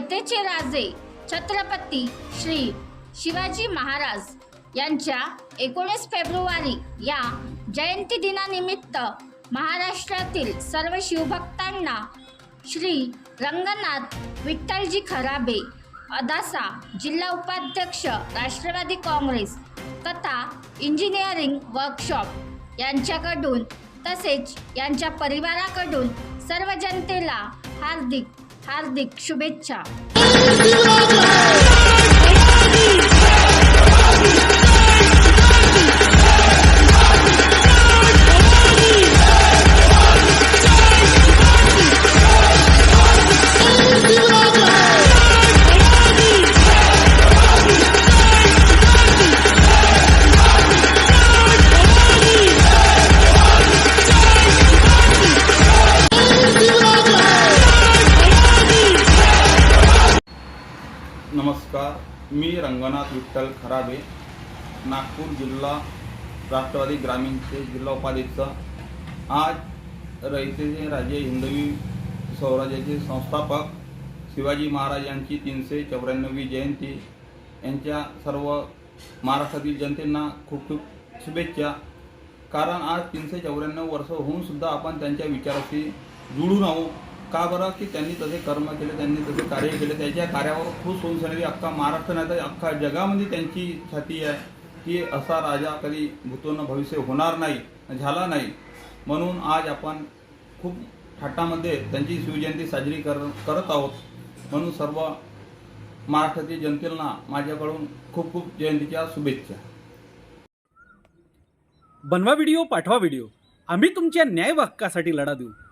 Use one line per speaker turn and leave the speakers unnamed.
पुणेचे राजे छत्रपती श्री शिवाजी महाराज यांच्या एकोणीस फेब्रुवारी या जयंती दिनानिमित्त महाराष्ट्रातील सर्व शिवभक्तांना श्री रंगनाथ विठ्ठलजी खराबे अदासा जिल्हा उपाध्यक्ष राष्ट्रवादी काँग्रेस तथा इंजिनिअरिंग वर्कशॉप यांच्याकडून तसेच यांच्या परिवाराकडून सर्व जनतेला हार्दिक हार्दिक शुभेच्छा.
नमस्कार मी रंगनाथ विठ्ठल खराबे नागपूर जिल्हा राष्ट्रवादी ग्रामीणचे जिल्हा उपाध्यक्ष. आज रयतेचे राजे हिंदवी स्वराज्याचे संस्थापक शिवाजी महाराज यांची तीनशे चौऱ्याण्णवी जयंती. यांच्या सर्व महाराष्ट्रातील जनतेना खूप खूप शुभेच्छा. कारण आज तीनशे चौऱ्याण्णव वर्ष होऊन सुद्धा आपण त्यांच्या विचाराशी जुळून आहोत. का बरं की त्यांनी तसे कर्म केले त्यांनी तसे कार्य केले? त्याच्या कार्यावर खुश होऊन सगळी अख्खा महाराष्ट्र नाही तर अख्खा जगामध्ये त्यांची छाती आहे की असा राजा कधी भूतोनं भविष्य होणार नाही झाला नाही. म्हणून आज आपण खूप थाटामध्ये त्यांची शिवजयंती साजरी कर करत आहोत. म्हणून सर्व महाराष्ट्रातील जनतेला माझ्याकडून खूप खूप जयंतीच्या शुभेच्छा.
बनवा व्हिडिओ पाठवा व्हिडिओ. आम्ही तुमच्या न्याय हक्कासाठी लढा देऊ.